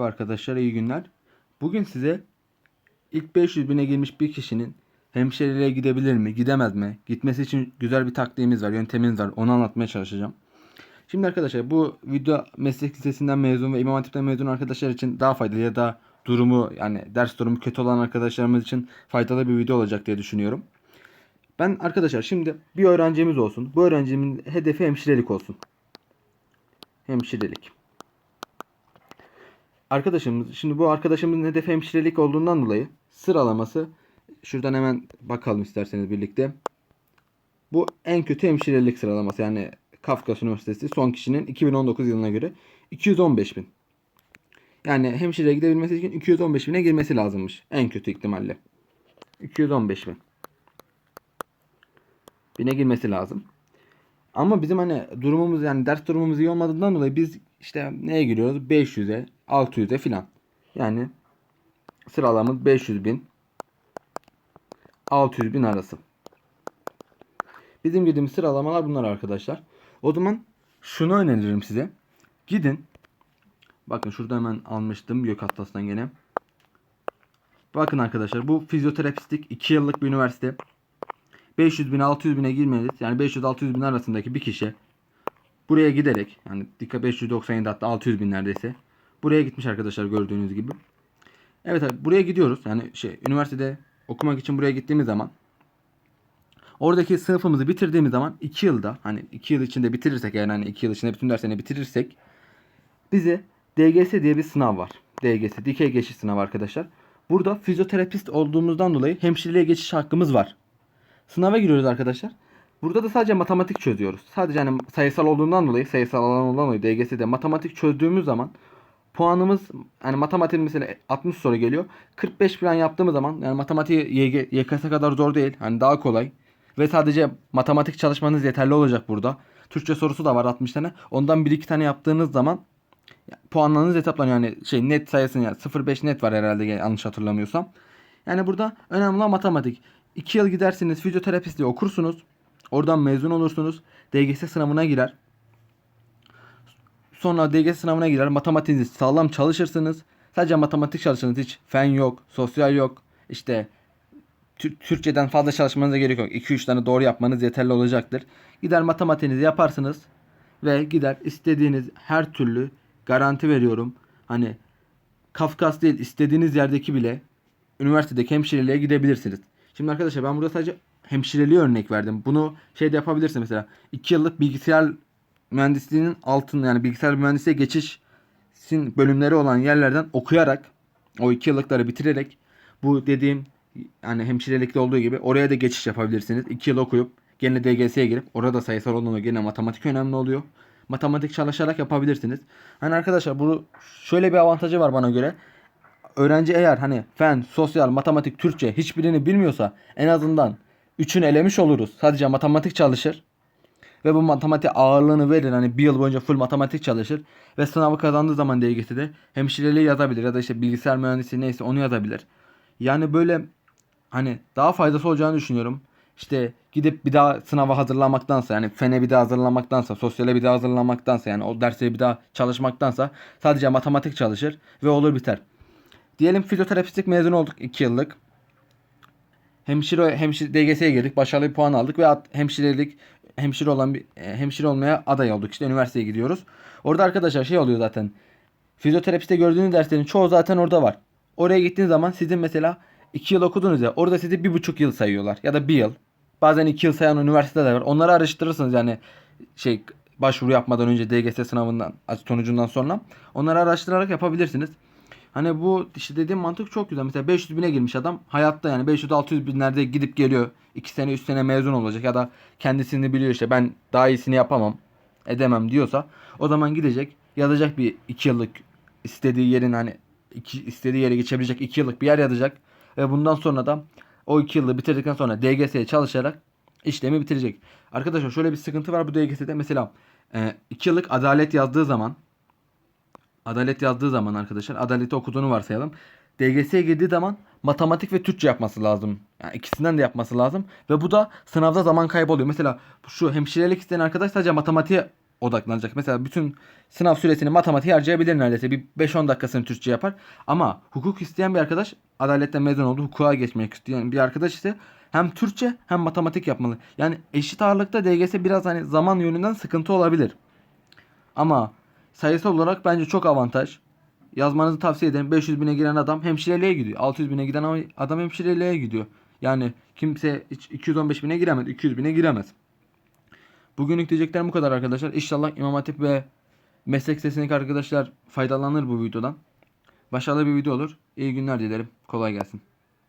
Merhaba arkadaşlar, iyi günler. Bugün size ilk 500 bine girmiş bir kişinin hemşireliğe gidebilir mi, gidemez mi? Gitmesi için güzel bir taktiğimiz var, yöntemimiz var. Onu anlatmaya çalışacağım. Şimdi arkadaşlar bu video meslek lisesinden mezun ve İmam Hatip'ten mezun arkadaşlar için daha faydalı ya da durumu yani ders durumu kötü olan arkadaşlarımız için faydalı bir video olacak diye düşünüyorum. Ben arkadaşlar şimdi bir öğrencimiz olsun. Bu öğrencimin hedefi hemşirelik olsun. Hemşirelik. Arkadaşımız şimdi bu arkadaşımızın hedefi hemşirelik olduğundan dolayı sıralaması şuradan hemen bakalım isterseniz birlikte. Bu en kötü hemşirelik sıralaması yani Kafkas Üniversitesi son kişinin 2019 yılına göre 215 bin. Yani hemşireye gidebilmesi için 215 bine girmesi lazımmış. En kötü ihtimalle. 215 bin. Bine girmesi lazım. Ama bizim hani durumumuz yani ders durumumuz iyi olmadığından dolayı biz işte neye giriyoruz? 500'e, 600'e filan. Yani sıralamamız 500 bin 600 bin arası. Bizim girdiğimiz sıralamalar bunlar arkadaşlar. O zaman şunu öneririm size. Gidin. Bakın şurada hemen almıştım Gök Atlas'tan gene. Bakın arkadaşlar bu fizyoterapistlik 2 yıllık bir üniversite. 500 bin 600 bine girmeniz yani 500-600 bin arasındaki bir kişi buraya giderek yani dikkat 597 hatta 600 bin neredeyse buraya gitmiş arkadaşlar gördüğünüz gibi. Evet abi buraya gidiyoruz yani şey üniversitede okumak için buraya gittiğimiz zaman oradaki sınıfımızı bitirdiğimiz zaman 2 yılda hani 2 yıl içinde bitirirsek yani hani 2 yıl içinde bütün derslerini bitirirsek bize DGS diye bir sınav var. DGS dikey geçiş sınavı arkadaşlar. Burada fizyoterapist olduğumuzdan dolayı hemşireliğe geçiş hakkımız var. Sınava giriyoruz arkadaşlar. Burada da sadece matematik çözüyoruz. Sadece hani sayısal olduğundan dolayı, sayısal alan olduğundan dolayı DGS'de matematik çözdüğümüz zaman puanımız hani matematik mesela 60 soru geliyor. 45 falan yaptığımız zaman yani matematiği YG, YKS kadar zor değil. Hani daha kolay. Ve sadece matematik çalışmanız yeterli olacak burada. Türkçe sorusu da var 60 tane. Ondan 1-2 tane yaptığınız zaman puanlarınız hesaplanıyor. Yani şey net sayısını yani 0.5 net var herhalde yanlış hatırlamıyorsam. Yani burada önemli olan matematik. 2 yıl gidersiniz fizyoterapistliği okursunuz. Oradan mezun olursunuz. DGS sınavına girer. Sonra DGS sınavına girer. Matematiğinizi sağlam çalışırsınız. Sadece matematik çalışırsınız. Hiç fen yok, sosyal yok. İşte Tür- Türkçeden fazla çalışmanıza gerek yok. 2-3 tane doğru yapmanız yeterli olacaktır. Gider matematiğinizi yaparsınız. Ve gider istediğiniz her türlü garanti veriyorum. Hani Kafkas değil istediğiniz yerdeki bile üniversitedeki hemşireliğe gidebilirsiniz. Şimdi arkadaşlar ben burada sadece hemşireliği örnek verdim. Bunu şeyde yapabilirsin mesela 2 yıllık bilgisayar mühendisliğinin altında yani bilgisayar mühendisliğe geçişsin bölümleri olan yerlerden okuyarak o 2 yıllıkları bitirerek bu dediğim yani hemşirelikte olduğu gibi oraya da geçiş yapabilirsiniz. 2 yıl okuyup gene DGS'ye girip orada sayısal olan gene matematik önemli oluyor. Matematik çalışarak yapabilirsiniz. Hani arkadaşlar bu şöyle bir avantajı var bana göre öğrenci eğer hani fen, sosyal, matematik, Türkçe hiçbirini bilmiyorsa en azından üçünü elemiş oluruz. Sadece matematik çalışır. Ve bu matematik ağırlığını verir. Hani bir yıl boyunca full matematik çalışır. Ve sınavı kazandığı zaman DGS'de hemşireliği yazabilir. Ya da işte bilgisayar mühendisi neyse onu yazabilir. Yani böyle hani daha faydası olacağını düşünüyorum. İşte gidip bir daha sınava hazırlanmaktansa yani fene bir daha hazırlanmaktansa, sosyale bir daha hazırlanmaktansa yani o derse bir daha çalışmaktansa sadece matematik çalışır ve olur biter. Diyelim fizyoterapistlik mezun olduk 2 yıllık. Hemşire hemşire DGS'ye girdik. Başarılı bir puan aldık ve at- hemşirelik hemşire olan bir e, hemşire olmaya aday olduk. İşte üniversiteye gidiyoruz. Orada arkadaşlar şey oluyor zaten. Fizyoterapiste gördüğünüz derslerin çoğu zaten orada var. Oraya gittiğiniz zaman sizin mesela 2 yıl okudunuz ya orada sizi 1,5 yıl sayıyorlar ya da 1 yıl. Bazen 2 yıl sayan üniversite de var. Onları araştırırsınız yani şey başvuru yapmadan önce DGS sınavından sonucundan sonra. Onları araştırarak yapabilirsiniz. Hani bu işte dediğim mantık çok güzel. Mesela 500 bine girmiş adam hayatta yani 500-600 binlerde gidip geliyor. 2 sene 3 sene mezun olacak ya da kendisini biliyor işte ben daha iyisini yapamam edemem diyorsa o zaman gidecek yazacak bir 2 yıllık istediği yerin hani iki, istediği yere geçebilecek 2 yıllık bir yer yazacak ve bundan sonra da o 2 yılı bitirdikten sonra DGS'ye çalışarak işlemi bitirecek. Arkadaşlar şöyle bir sıkıntı var bu DGS'de mesela 2 yıllık adalet yazdığı zaman Adalet yazdığı zaman arkadaşlar adaleti okuduğunu varsayalım. DGS'ye girdiği zaman matematik ve Türkçe yapması lazım. Yani ikisinden de yapması lazım. Ve bu da sınavda zaman kaybı oluyor. Mesela şu hemşirelik isteyen arkadaş sadece matematiğe odaklanacak. Mesela bütün sınav süresini matematiğe harcayabilir neredeyse. Bir 5-10 dakikasını Türkçe yapar. Ama hukuk isteyen bir arkadaş adaletten mezun oldu. Hukuka geçmek isteyen bir arkadaş ise hem Türkçe hem matematik yapmalı. Yani eşit ağırlıkta DGS biraz hani zaman yönünden sıkıntı olabilir. Ama sayısal olarak bence çok avantaj. Yazmanızı tavsiye ederim. 500 bine giren adam hemşireliğe gidiyor. 600 bine giden adam hemşireliğe gidiyor. Yani kimse hiç 215 bine giremez. 200 bine giremez. Bugünlük diyeceklerim bu kadar arkadaşlar. İnşallah İmam Hatip ve meslek sesindeki arkadaşlar faydalanır bu videodan. Başarılı bir video olur. İyi günler dilerim. Kolay gelsin.